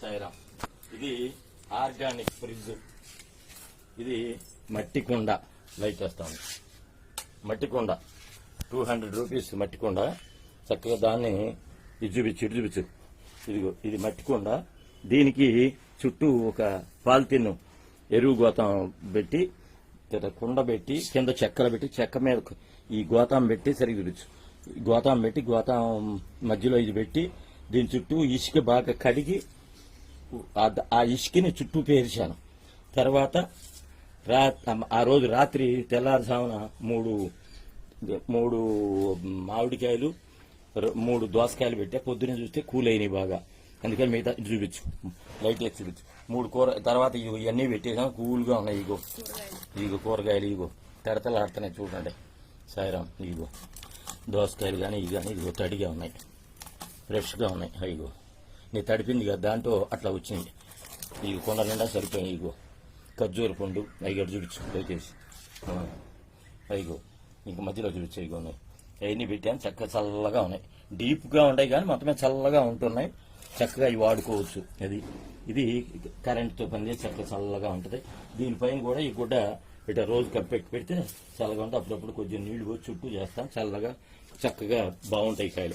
సాయిరామ్ ఇది organic fridge. ఇది మట్టి కుండ లైట్ వేస్తాను. మట్టి కుండ. టూ హండ్రెడ్ రూపీస్ మట్టి కుండ. చక్కగా దాన్ని ఇది చూపించు ఇటు చూపించు. ఇదిగో ఇది మట్టి కుండ. దీనికి చుట్టూ ఒక పాలిథిన్ ఎరువు గోతం పెట్టి కుండ పెట్టి కింద చెక్కలు పెట్టి చెక్క మీద ఈ గోతం పెట్టి సరిగ్గా చూపించు. ఈ పెట్టి గోతాం మధ్యలో ఇది పెట్టి దీని చుట్టూ ఇసుక బాగా కడిగి ఆ- ఇసుకని చుట్టూ పేర్చాను. తర్వాత రా ఆ రోజు రాత్రి తెల్లారుజామున మూడు మూడు మామిడికాయలు మూడు దోసకాయలు పెట్టా. పొద్దున చూస్తే కూల్ అయినాయి బాగా. అందుకని మిగతా చూపించు. లైట్ వేసి చూపించు. మూడు కూర తర్వాత ఇగో ఇవన్నీ పెట్టేసాం. కూల్గా ఉన్నాయి ఇగో. ఇగో కూరగాయలు ఇగో. తడతలు ఆడుతున్నాయి చూడండి. సాయిరామ్ ఇగో. దోసకాయలు కానీ ఇవి కానీ ఇదిగో తడిగా ఉన్నాయి. ఫ్రెష్గా ఉన్నాయి. ఇగో నీ తడిపింది కదా దాంట్లో అట్లా వచ్చింది. ఇవి కొండ నిండా సరిపోయాయి ఇగో. ఖర్జూర పండు అవి చూడొచ్చు దయచేసి. అయిగో ఇంక మధ్యలో చూడొచ్చు ఇగో ఉన్నాయి. అవన్నీ పెట్టాను చక్కగా చల్లగా ఉన్నాయి. డీప్గా ఉన్నాయి కానీ మొత్తమే చల్లగా ఉంటున్నాయి. చక్కగా ఇవి వాడుకోవచ్చు. అది ఇది కరెంట్తో పనిచేసి చక్కగా చల్లగా ఉంటుంది. దీనిపైన కూడా ఈ గుడ్డ ఇట్లా రోజు కప్పెట్టి పెడితే చల్లగా ఉంటే అప్పుడప్పుడు కొంచెం నీళ్ళు పోసి చుట్టూ చేస్తాం చల్లగా చక్కగా బాగుంటాయి కాయలు.